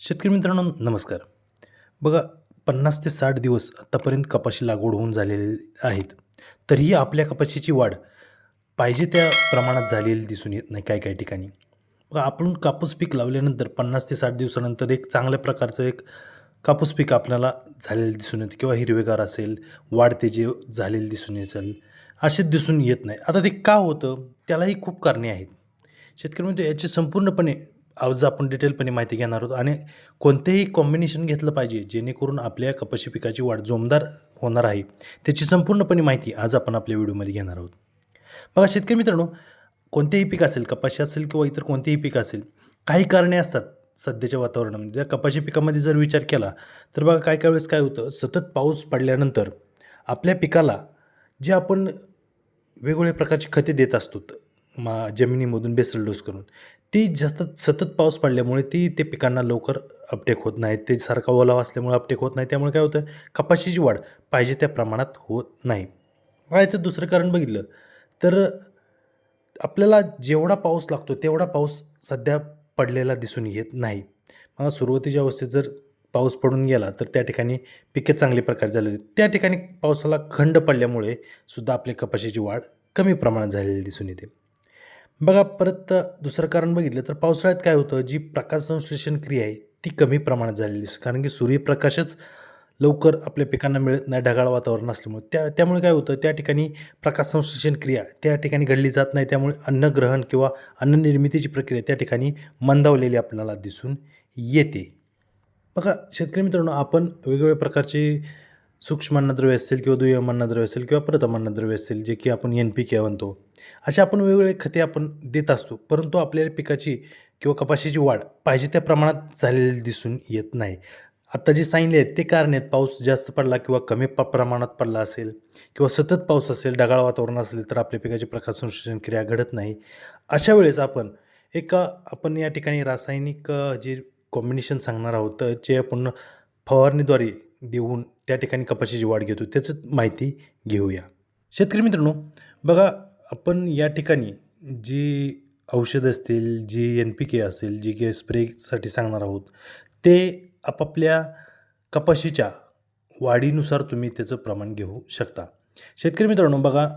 शेतकरी मित्रांनो नमस्कार. बघा पन्नास ते साठ दिवस आत्तापर्यंत कपाशी लागवड होऊन झालेली आहेत. तरीही आपल्या कपाशीची वाढ पाहिजे त्या प्रमाणात झालेली दिसून येत नाही काही काही ठिकाणी. बघा आपण कापूस पीक लावल्यानंतर पन्नास ते साठ दिवसानंतर एक चांगल्या प्रकारचं एक कापूस पीक आपल्याला झालेलं दिसून येतं किंवा हिरवेगार असेल वाढ जे झालेली दिसून असेल असे दिसून येत नाही. आता ते का होतं? त्यालाही खूप कारणे आहेत. शेतकरी म्हणजे याची संपूर्णपणे आज आपण डिटेलपणे माहिती घेणार आहोत आणि कोणतेही कॉम्बिनेशन घेतलं पाहिजे जेणेकरून आपल्या कपाशी पिकाची वाढ जोमदार होणार आहे त्याची संपूर्णपणे माहिती आज आपण आपल्या व्हिडिओमध्ये घेणार आहोत. बघा शेतकरी मित्रांनो कोणतेही पीक असेल कपाशी असेल किंवा इतर कोणतेही पीक असेल काही कारणे असतात सध्याच्या वातावरणामध्ये. जर कपाशी पिकामध्ये जर विचार केला तर बघा काय काय वेळेस काय होतं सतत पाऊस पडल्यानंतर आपल्या पिकाला जे आपण वेगवेगळ्या प्रकारची खते देत असतो मा जमिनीमधून बेसल डोस करून ती जास्त सतत पाऊस पडल्यामुळे ती ते पिकांना लवकर अपटेक होत नाही. ते सारखा ओलावा असल्यामुळे अपटेक होत नाही. त्यामुळे काय होतं? कपाशीची वाढ पाहिजे त्या प्रमाणात होत नाही. याचं दुसरं कारण बघितलं तर आपल्याला जेवढा पाऊस लागतो तेवढा पाऊस सध्या पडलेला दिसून येत नाही. मग सुरुवातीच्या अवस्थेत जर पाऊस पडून गेला तर त्या ठिकाणी पिके चांगल्या प्रकारे झालेली त्या ठिकाणी पावसाला खंड पडल्यामुळे सुद्धा आपल्या कपाशीची वाढ कमी प्रमाणात झालेली दिसून येते. बघा परत दुसरं कारण बघितलं तर पावसाळ्यात काय होतं? जी प्रकाश संश्लेषण क्रिया आहे ती कमी प्रमाणात झालेली दिसते कारण की सूर्यप्रकाशच लवकर आपल्या पिकांना मिळत नाही ढगाळ वातावरण असल्यामुळे. त्या त्यामुळे काय होतं? त्या ठिकाणी प्रकाश संश्लेषण क्रिया त्या ठिकाणी घडली जात नाही. त्यामुळे अन्नग्रहण किंवा अन्न निर्मितीची प्रक्रिया त्या ठिकाणी मंदावलेली आपल्याला दिसून येते. बघा शेतकरी मित्रांनो आपण वेगवेगळ्या प्रकारचे सूक्ष्म अन्नद्रव्य असेल किंवा दुय्यम अन्नद्रव्य असेल किंवा प्रथम अन्नद्रव्य असेल जे की आपण एन पी के म्हणतो. असे आपण वेगवेगळे खते आपण देत असतो परंतु आपल्या पिकाची किंवा कपाशीची वाढ पाहिजे त्या प्रमाणात झालेली दिसून येत नाही. आत्ता जे सांगितले आहेत ते कारण आहेत. पाऊस जास्त पडला किंवा कमी प प्रमाणात पडला असेल किंवा सतत पाऊस असेल ढगाळ वातावरण असेल तर आपल्या पिकाची प्रकाश संश्लेषण क्रिया घडत नाही. अशा वेळेस आपण एक आपण या ठिकाणी रासायनिक जे कॉम्बिनेशन सांगणार आहोत तर जे आपण फवारणीद्वारे देऊन त्या ठिकाणी कपाशीची वाढ घेतो. त्याचं माहिती घेऊया. शेतकरी मित्रांनो बघा आपण या ठिकाणी जी औषध असतील जी एन पी के असेल जी के स्प्रेसाठी सांगणार आहोत ते आपापल्या कपाशीच्या वाढीनुसार तुम्ही त्याचं प्रमाण घेऊ शकता. शेतकरी मित्रांनो बघा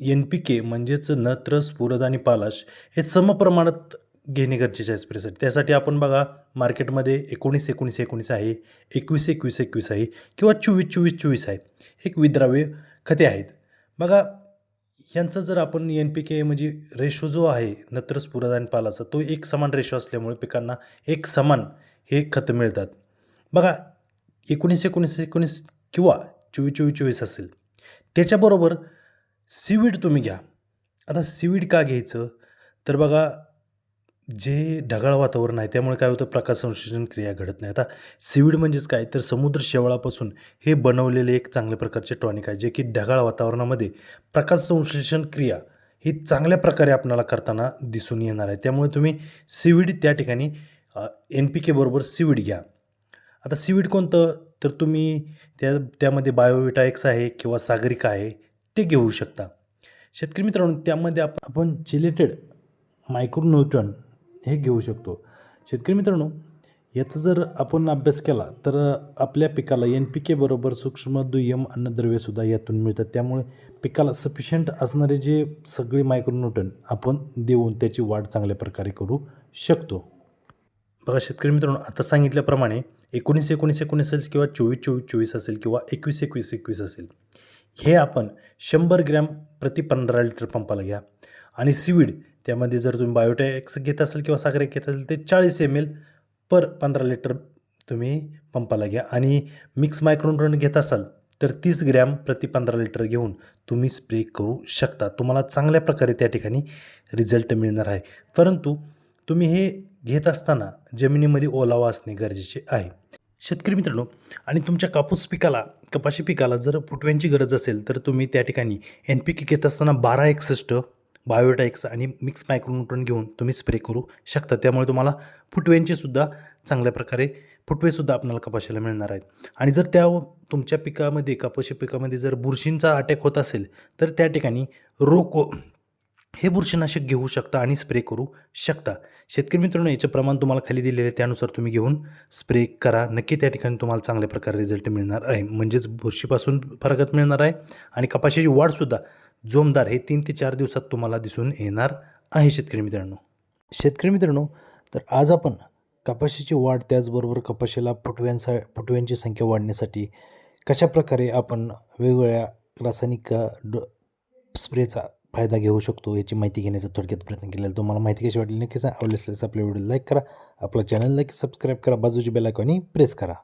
एन पी के म्हणजेच नत्र स्फुरद आणि पालाश हे समप्रमाणात घेणे गरजेचे आहे स्प्रेसाठी त्यासाठी आपण बघा मार्केटमध्ये एकोणीस एकोणीस एकोणीस आहे एकवीस एकवीस एकवीस आहे किंवा चोवीस चोवीस चोवीस आहे. एक विद्राव्य खते आहेत. बघा यांचं जर आपण एन पी के म्हणजे रेशो जो आहे नत्र स्फुरद आणि पालाचा तो एक समान रेशो असल्यामुळे पिकांना एक समान हे खतं मिळतात. बघा एकोणीस एकोणीस एकोणीस किंवा चोवीस चोवीस चोवीस असेल त्याच्याबरोबर सीवीड तुम्ही घ्या. आता सीवीड का घ्यायचं? तर बघा जे ढगाळ वातावरण आहे त्यामुळे काय होतं? प्रकाश संश्लेषण क्रिया घडत नाही. आता सीवीड म्हणजेच काय? तर समुद्र शेवाळापासून हे बनवलेले एक चांगल्या प्रकारचे टॉनिक आहे जे की ढगाळ वातावरणामध्ये प्रकाश संश्लेषण क्रिया ही चांगल्या प्रकारे आपणाला करताना दिसून येणार आहे. त्यामुळे तुम्ही सीविड त्या ठिकाणी एन पी केबरोबर सीवीड घ्या. आता सीविड कोणतं? तर तुम्ही त्या त्यामध्ये बायोविटा एक्स आहे किंवा सागरिका आहे ते घेऊ शकता. शेतकरी मित्रांनो त्यामध्ये आप आपण चिलेटेड मायक्रोन्यूट्रन हे घेऊ शकतो. शेतकरी मित्रांनो याचा जर आपण अभ्यास केला तर आपल्या पिकाला एन पी के बरोबर सूक्ष्म दुय्यम अन्नद्रव्यसुद्धा यातून मिळतात. त्यामुळे पिकाला सफिशियंट असणारे जे सगळे मायक्रोन्यूटन आपण देऊन त्याची वाढ चांगल्या प्रकारे करू शकतो. बघा शेतकरी मित्रांनो आता सांगितल्याप्रमाणे एकोणीस एकोणीस एकोणीस असेल किंवा चोवीस चोवीस चोवीस असेल किंवा एकवीस एकवीस एकवीस असेल हे आपण शंभर ग्रॅम प्रति पंधरा लिटर पंपाला घ्या. आणि सीवीड त्यामध्ये जर तुम्ही बायोटॅक्स घेत असाल किंवा साखर घेत असेल ते चाळीस एम एल पर पंधरा लिटर तुम्ही पंपाला घ्या. आणि मिक्स मायक्रोन घेत असाल तर तीस ग्रॅम प्रति पंधरा लिटर घेऊन तुम्ही स्प्रे करू शकता. तुम्हाला चांगल्या प्रकारे त्या ठिकाणी रिझल्ट मिळणार आहे. परंतु तुम्ही हे घेत असताना जमिनीमध्ये ओलावा असणे गरजेचे आहे. शेतकरी मित्रांनो आणि तुमच्या कापूस पिकाला कपाशी पिकाला जर फुटव्यांची गरज असेल तर तुम्ही त्या ठिकाणी एन पी के घेत असताना बारा एकसष्ट बायोटेक्स आणि मिक्स मायक्रोन्यूट्रन घेऊन तुम्ही स्प्रे करू शकता. त्यामुळे तुम्हाला फुटव्यांचे सुद्धा चांगल्या प्रकारे फुटवेसुद्धा आपल्याला कपाशीला मिळणार आहेत. आणि जर त्या तुमच्या पिकामध्ये कपाशी पिकामध्ये जर बुरशींचा अटॅक होत असेल तर त्या ठिकाणी रोको हे बुरशीनाशक घेऊ शकता आणि स्प्रे करू शकता. शेतकरी मित्रांनो याचं प्रमाण तुम्हाला खाली दिलेलं आहे. त्यानुसार तुम्ही घेऊन स्प्रे करा. नक्की त्या ठिकाणी तुम्हाला चांगल्या प्रकारे रिझल्ट मिळणार आहे. म्हणजेच बुरशीपासून फरकत मिळणार आहे. आणि कपाशीची वाढसुद्धा जोमदार हे तीन ते चार दिवसात तुम्हाला दिसून येणार आहे शेतकरी मित्रांनो शेतकरी मित्रांनो तर आज आपण कपाशीची वाढ त्याचबरोबर कपाशीला फुटव्यांचा फुटव्यांची संख्या वाढण्यासाठी कशाप्रकारे आपण वेगवेगळ्या रासायनिक ड स्प्रेचा फायदा घेऊ शकतो याची माहिती घेण्याचा थोडक्यात प्रयत्न केलेला आहे. तुम्हाला माहिती कशी वाटली नक्कीच आवडली असल्यास आपल्या व्हिडिओ लाईक करा आपला चॅनल की सबस्क्राईब करा बाजूची बेल आयकॉन प्रेस करा